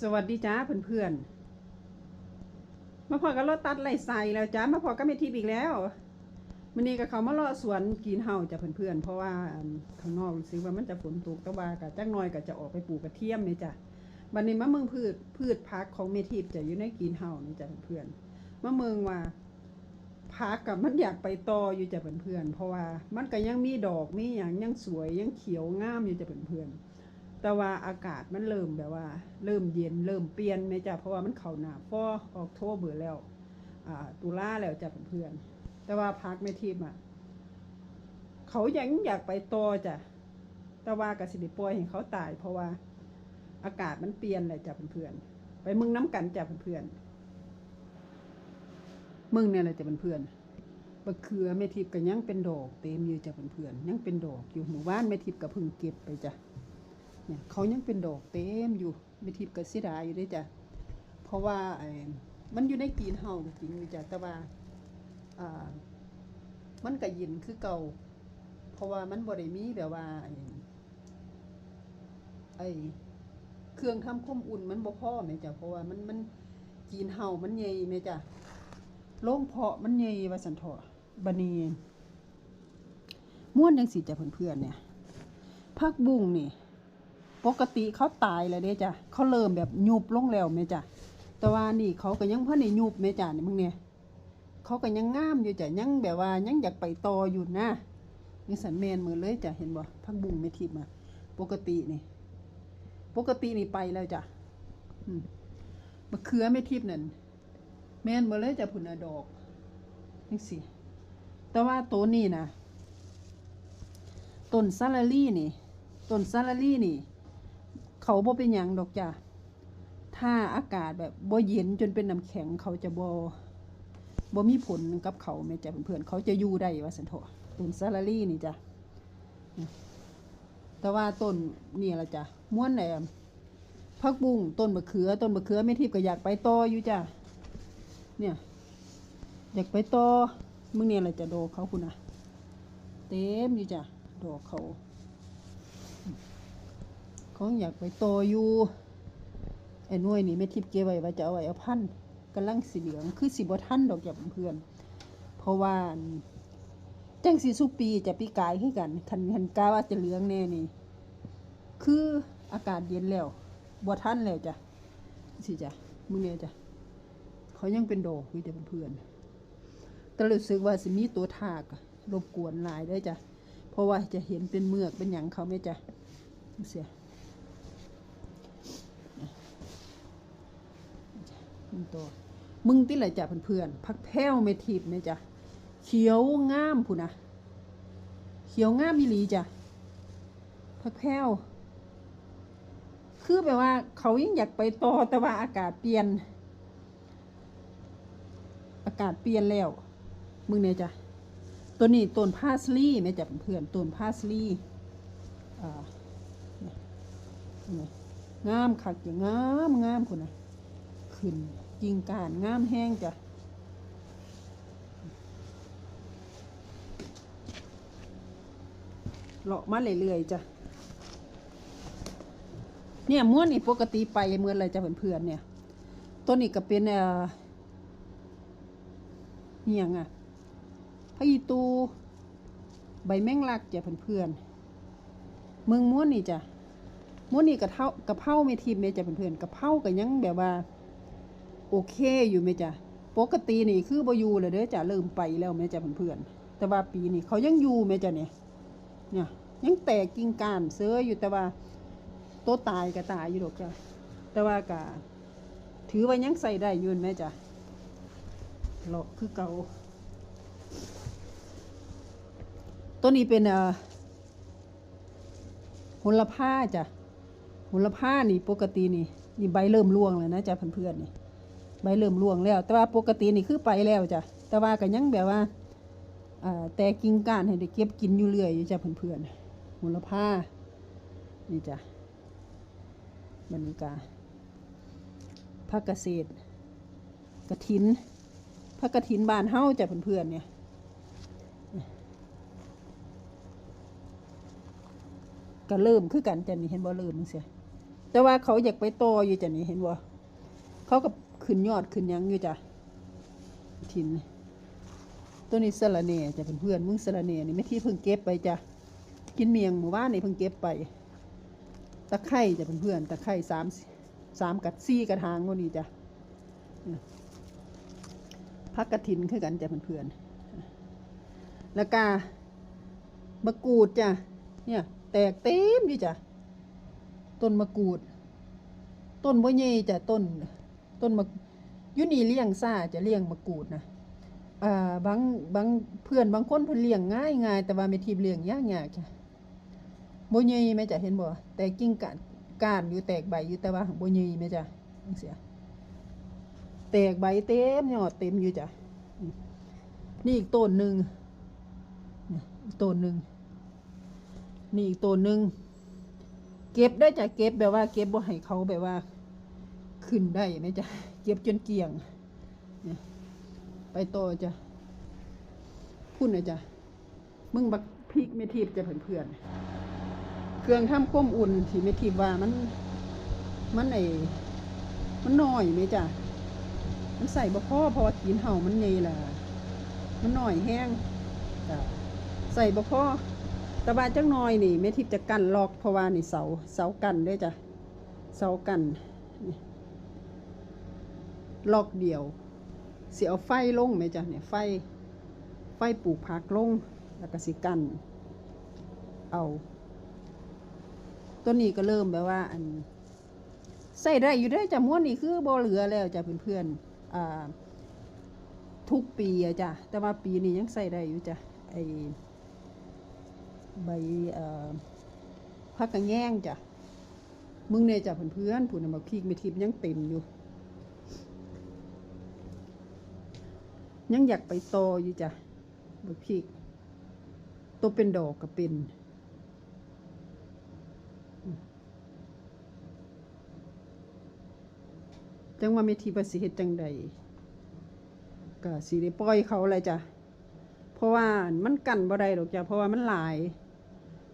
สวัสดีจ้าเพื่อนๆมาพอกับรถตัดไล่ใส่แล้วจ้ามาพอก็ไม่ทิพย์อีกแล้วมันนี้ก็เขามาเลาะสวนกินเห่าจ้ะเพื่อนๆเพราะว่าข้างนอกรู้สึกว่ามันจะฝนตกตะวากับจักหน้อยก็จะออกไปปลูกกระเทียมนี่จ้ะบันนี้มะเมืองพืชพืชพักของเมทิพย์จะอยู่ในกินเห่านี่จ้ะเพื่อนๆมะเมืองว่าพักกับมันอยากไปต่ออยู่จ้ะเพื่อนๆเพราะว่ามันก็ยังมีดอกมีอย่างยังสวยยังเขียวงามอยู่จ้ะเพื่อนๆ แต่ว่าอากาศมันเริ่มแบบว่า เริ่มเย็นเริ่มเปลี่ยนไหมจ้ะเพราะว่ามันเข้าหนาฟอออกโทเบอร์แล้วอ่าตุลาแล้วจ้ะเพื่อนแต่ว่าพักไม่ทิพย์อะเขายังอยากไปต่อจ้ะแต่ว่ากสิไดิปล่อยให้เขาตาย เพราะว่าอากาศมันเปลี่ยนเลยจ้ะเพื่อนไปมึงน้ำกันจ้ะเพื่อนมึงเนี่ยแหละจ้ะเพื่อนบักเขือแม่ทิพย์ก็ยังเป็นดอกเต็มอยู่จ้ะเพื่อนๆยังเป็นดอกอยู่หมู่บ้านแม่ทิพย์ก็เพิ่งเก็บไปจ้ะ เนี่ยเขายังเป็นดอกเต็มอยู่ไม่ทิพย์กับสิดาอยู่ด้วยจ้ะเพราะว่าไอ้มันอยู่ในกีนเฮาจริงอยู่จ้ะแต่ว่าอ่า มันก็เยินคือเก่า เพราะว่ามันบ่ได้มีแบบว่าไอ้เครื่องทำความอุ่นมันบ่พอแม่จ้ะเพราะว่ามันมันกีนเฮามันใหญ่แม่จ้ะโรงเพาะมันใหญ่ว่าซั่นเถาะบัดนี้ม่วนจังสิจ้ะเพื่อนๆเนี่ยผักบุ้งนี่ ปกติเขาตายแล้วเด้จ้ะเขาเริ่มแบบยุบลงแล้วแม่จ้ะแต่ว่านี่เขาก็ยังพ่อในยุบแม่จ้ะนี่มึงเนี่ยเขาก็ยังงามอยู่จ้ะยังแบบว่ายังอยากไปต่ออยู่นะนี่สันแมนมือเลยจ้ะเห็นบ่พักบุ้งไม่ทิพมาปกตินี่ ปกตินี่ไปแล้วจ้ะอืมมะเขือไม่ทิพนั่นแมนมือเลยจ้ะผุนดอกนี่สิแต่ว่าตัวนี้นะต้นซาลารี่นี่ต้นซาลารี่นี่ เขาบ่เป็นหยังดอกจ้ะถ้าอากาศแบบบ่เย็นจนเป็นน้ำแข็งเขาจะบ่บ่มีผลกับเขาแม่จ้ะเพื่อนๆเขาจะอยู่ได้ว่าสันเถต้นซาลารี่นี่จ้ะแต่ว่าต้นนี่ละจ้ะม้วนแหนมพักบุ้งต้นมะเขือ ต้นมะเขือไม่ทิพย์ก็อยากไปต่ออยู่จ้ะเนี่ยอยากไปต่อมึงเนี่ยละจะโดเขาคุณนะเต็มอยู่จ้ะดอกเขา ของอยากไปโตอยู่ไอ้น่วยนี่ไม่ทิพย์เก็บไว้ว่าจะเอาไว้เอาพันธุ์กำลังสีเหลืองคือสีบท่านดอกจากเพื่อน เพราะว่าจังสีสุปีจะปีกายขึ้นกันคันคันกาว่าจะเหลืองแน่นี่ คืออากาศเย็นแล้วบ่ท่านแล้วจ้ะสิจ้ะมื้อนี้จ้ะเขายังเป็นดอกอยู่จะเพื่อนแต่รู้สึกว่าสิมีตัวทากรบกวนหลายได้จ้ะเพราะว่าจะเห็นเป็นเมือกเป็นหยังเขาไม่จ้ะเสีย มึงตัวมึงติไหลจ้ะเพื่อนๆพักแพ้วเมทิพเนี่ยจ้ะเขียวงามผู้นะเขียวงามมิลีจ้ะพักแพ้วคือแบบว่า เขายังอยากไปต่อแต่ว่าอากาศเปลี่ยน อากาศเปลี่ยนแล้ว มึงเนี่ยจ้ะตัวนี้ต้นพาสลีย์แม่จ้ะเพื่อนต้นพาสลีย์อ่งามคักอย่างงามงามคุณนะ ขึ้นจริงการงามแห้งจ้ะเลาะมาเรื่อยๆจ้ะเนี่ยม้วนนี่ปกติไปเมื่อไรจ้ะเพื่อนๆเนี่ยต้นนี้ก็เป็นเอ่อเนียงอะพะอีตู ใบแมงลักจ้ะเพื่อนๆเมืองม้วนนี่จ้ะม้วนนี่กระเท่ากระเพราเมทีมเมจ้ะเพื่อนๆกระเพราก็ยังแบบว่า โอเคอยู่ไหมจ้ะปกตินี่คือบอยู่เลยเด้อจ้ะเริ่มไปแล้วแม่จ้ะเพื่อนๆแต่ว่าปีนี้เขายังอยู่แม่จ้ะเนี่ยเนี่ยยังแตกกิ่งก้านเสืออยู่แต่ว่าโตวตายก็ตายอยู่ดอกจ้ะแต่ว่ากะถือว่ายังใส่ได้ยืนแม่จ้ะเลาคือเก่าตัวนี้เป็นเอ่อหุลผ้าจ้ะหุลผ้านี่ปกตินี่นี่ใบเริ่มร่วงแล้วนะจ้ะเพื่อนๆนี่ ใบเริ่มร่วงแล้ว แต่ว่าปกตินี่คือไปแล้วจ้ะแต่ว่าก็ยังแบบว่าแต่กิ่งก้านให้ได้เก็บกินอยู่เรื่อยอยู่จ้ะเพื่อนๆมูลค่านี่จ้ะบรรยากาศภาคเกษตรกระถินภาคกระถินบานเฮ้าจ้ะเพื่อนๆเนี่ยก็เริ่มคือกันจ้ะนี่เห็นบ่เริ่มมึงเสียแต่ว่าเขาอยากไปโตอยู่จ้ะนี่เห็นบ่เขาก็ ขึ้นยอดขึ้นยังอยู่จ้ะทินตัวนี้สะระเน่จ้ะเพื่อนๆมึงสะระเน่นี่ไม่ที่เพิ่งเก็บไปจ้ะกินเมียงหมู่บ้านนี่เพิ่งเก็บไป ตะไคร่จ้ะเพื่อนๆตะไคร่สามสามกัดซี่กระถางโน่นนี่จ้ะพักกระถินคือกันจ้ะเพื่อนๆแล้วก็มะกรูดจ้ะเนี่ยแตกเต็มอยู่จ้ะต้นมะกรูด ต้นบ่ใหญ่จ้ะต้น ต้นมะยุนี่เลี้ยงซ่าจะเลี้ยงมะกรูดนะอ่าบางบางเพื่อนบางคนเพิ่นเลี้ยงง่ายง่ายแต่ว่าไม่ทีบเลี้ยงยากยากจ้ะบ่ใหญ่แม่จ้ะเห็นบ่แต่กิ่งก้านก้านอยู่แตกใบอยู่แต่ว่าบ่ใหญ่แม่จ้ะจังเสียแตกใบเต็มยอดเต็มอยู่จ้ะนี่อีกต้นหนึ่งต้นหนึ่งนี่อีกต้นหนึ่งเก็บได้จ้ะเก็บแบบว่าเก็บบ่ให้เขาแบบว่า ขึ้นได้ไหมจ้ะเก็บจนเกลี่ยง ไปต่อจ้ะพูดหน่อยจ้ะมึงบักพริกไม่ทิพย์จะเพื่อนๆเครื่องทำก้มอุ่นที่ไม่ทิพย์ว่ามัน มันไอมันน้อยไหมจ้ะมันใส่บ่พอพอกินเห่ามันเนยล่ะ มันน้อยแห้งจ้ะใส่บ่พอแตะบานจังน้อยนี่แม่ทิพจะกันล็อกเพราะว่านี่เสาเสากันด้วยจ้ะเสากันนี่ ลอกเดียวเสียเอาไฟลงไหมจ้ะเนี่ยไฟ ไฟปลูกผักลง แล้วก็สิกัน เอาตัวนี้ก็เริ่มแบบว่า อันใส่ได้อยู่ได้จ้ะม้วนนี่คือบ่เหลือแล้วจ้ะเพื่อนๆอ่าทุกปีอะจ้ะแต่ว่าปีนี้ยังใส่ได้อยู่จ้ะไอใบเอ่อพักกระแง่งจ้ะมึงเนี่ยจ้ะเพื่อนๆผู้นำมาพริกไม่ทิพยังเต็มอยู่ ยังอยากไปโตออยู่จ้ะบักพริกตัวเป็นดอกก็เป็นจังว่าไม่ทีประสิเฮ็ดจังใดก็สิได้ปล่อยเขาอะไรจ้ะ เพราะว่ามันกันบ่ได้ดอกจ้ะ เพราะว่ามันหลาย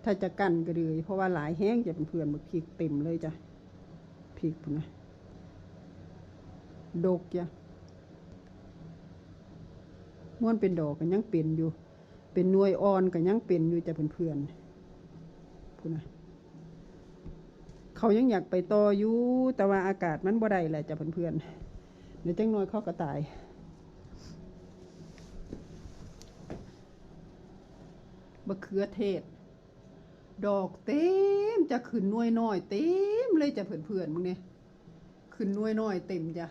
ถ้าจะกันก็เลย เพราะว่าหลายแห้งจะเป็นเพื่อนบักพริกเต็มเลยจ้ะพริกพุ่นนะดกจ้ะ ม้วนเป็นดอกก็ยังเป็นอยู่ เป็นนวยอ่อนก็ยังเป็นอยู่จ้ะเพื่อนๆพุ่นนะเขายังอยากไปต่ออยู่แต่ว่าอากาศมันบ่ได้แหละจ้ะเพื่อนๆเดี๋ยวจังน้อยเขาก็ตายมะเขือเทศ ดอกเต็มจะขึ้นนวยน้อยเต็มเลยจ้ะเพื่อนๆมึงเนี่ยขึ้นนวยน้อยเต็มจ้ะ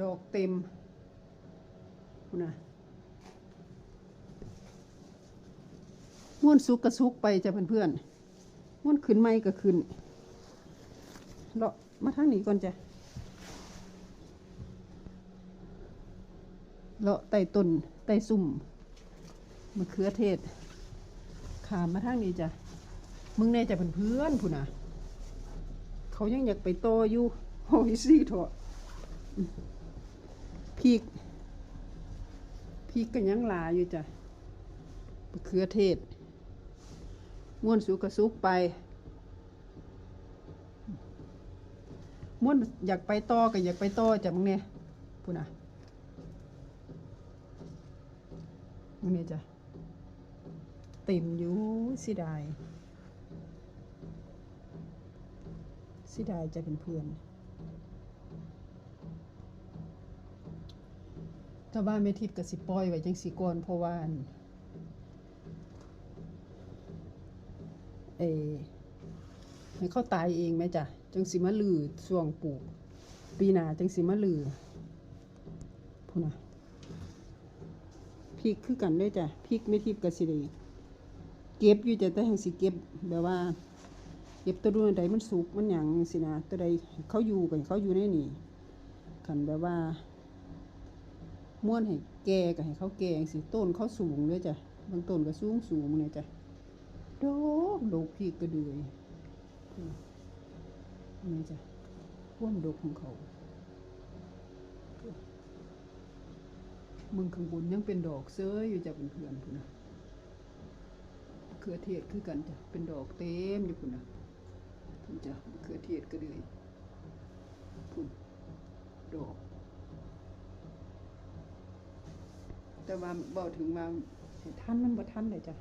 ดอกเต็มนะม้วนสุกกระสุกไปจ้ะเพื่อนๆม้วนขึ้นไม่ก็ขึ้นเลาะมาทางนี้ก่อนจ้ะเลาะใต้ต้นใต้ซุ่มมะเขือเทศ ขามมาทางนี้จ้ะมึงแน่จะเป็นเพื่อนผู้น่ะเขายังอยากไปโตออยู่โอ้ยซี่เถอะ พริกพริกก็ยังหลายอยู่จ้ะมะเขือเทศ ม้วนสุกกระสุกไป ม้วนอยากไปต่อก็อยากไปต่อจ้ะมึงเนี่ยผู้น่ะนี่ยจ้ะเต็มอยู่สิดายสิดายจะเป็นเพื่อน ถ้าบ้านไม่ทิพย์กับสิปล่อยไว้จังสีก่อนเพราะว่านเอให้เขาตายเองไหมจ้ะจังสิมาลือช่วงปลูก ปีหนาจังสิมาลือพูดนะพริกคือกันด้วยจ้ะพริกไม่ทิพย์กับสิได้เก็บอยู่จ้ะแต่แห่งสิเก็บแบบว่า เก็บตัวดูใดมันสุกมันหยังสินะตัวใดเขาอยู่กันเขาอยู่ในนี่ขันแบบว่า ม้วนให้แก่ก็ให้เขาแก่สิต้นเขาสูงเลยจ้ะบางต้นก็สูงสูงเนี่ยจ้ะดกดกพริกกระเดือยนี่จ้ะพ่วมดกของเขามึงข้างบนยังเป็นดอกเซ้ยอยู่จากเพื่อนๆพุ่นนะเขือเทศคือกันจ้ะเป็นดอกเต็มอยู่พุ่นน่ะพุ่นจ้ะมะเขือเทศก็เลยพุ่นดอก แต่ว่าเบาถึงว่าท่านมันบ่ทันเลยจ้ะ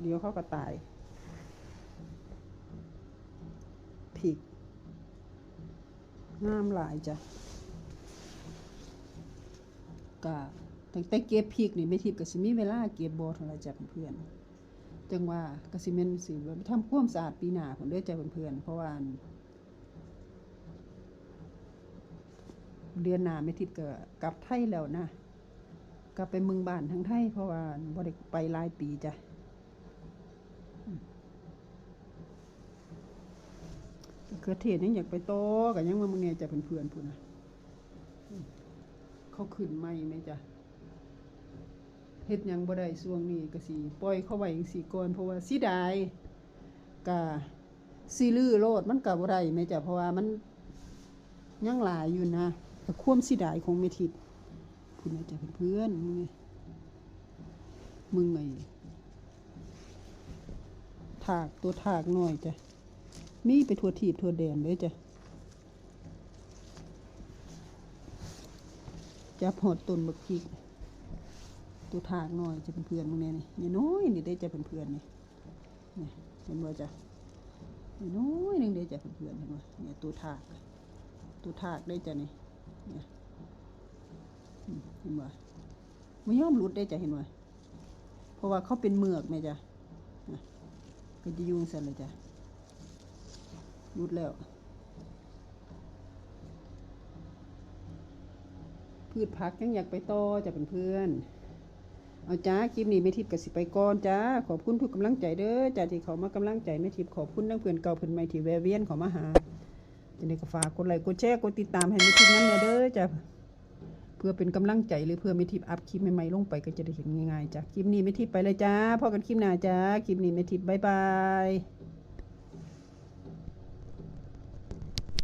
เดี๋ยวเขาก็ตายพริกงามหลายจ้ะกะตั้งแต่เก็บพริกนี่ไม่ทิพย์ก็สิมีเวลาเก็บบ่เท่าไรจ้ะเพื่อนจังว่าก็สิแม่นสิว่าทำความสะอาดปีหน้าพุ่นเด้อจ้ะเพื่อนเพราะว่า เดือนหน้าไม่ทิพย์ก็กลับไทยแล้วนะกลับไปเมืองบ้านทั้งไทยเพราะว่าบ่ได้ไปหลายปีจ้ะเกิดเทศยังอยากไปโตก็ยังมามึงเนี่ยจะเป็นเพื่อนพูนนะเขาขึ้นไม่ไหมจ้ะเฮ็ดยังบ่ได้ช่วงนี้ก็สิปล่อยเขาไว้จังซี่ก่อนเพราะว่าสิดายก็สิลือโลดมันก็บ่ได้แม่จ้ะเพราะว่ามันยังหลายอยู่นะ แต่ความสิดายของเมทิดคุณอาจจะเป็นเพื่อนมึงไงมึงไงถากตัวถากหน่อยจ้ะมีไปทั่วทีบทั่วแดนเลยจ้ะจับหอดต้นบักพริกตัวถากหน่อยจะเป็นเพื่อนมึงแน่นี่นี่น้อยนี่ได้จะเป็นเพื่อนนี่นี่เห็นบ่จ้ะนี่น้อยนึงได้จะเป็นเพื่อนเห็นบ่เนี่ยตัวถากตัวถากได้จ้ะนี่ เนี่ยอืมเห็นบ่ไม่ยอมหลุดได้จ้ะเห็นบ่เพราะว่าเขาเป็นเมือกแม่จ้ะน่ะก็จะยุ่งสั่นเลยจ้ะหลุดแล้ว พืชผักยังอยากไปต่อจะเป็นเพื่อนเอาจ้าคลิปนี้ไม่ทิพย์กับสิไปก่อนจ้าขอบคุณทุกกำลังใจเด้อจ้าที่เขามากำลังใจไม่ทิพย์ขอบคุณทั้งเพื่อนเก่าเพื่อนใหม่ที่แวเวียนขามาหา จะได้ก็ฝากกดไลค์กดแชร์กดติดตามให้ไม่ทิปนั้นเลยเด้อจ้ะเพื่อเป็นกำลังใจหรือเพื่อไม่ทิปอัพคลิปใหม่ๆลงไปก็จะได้เห็นง่ายๆจ้ะคลิปนี้ไม่ทิปไปเลยจ้าพอกันคลิปหน้าจ้าคลิปนี้ไม่ทิปบายบาย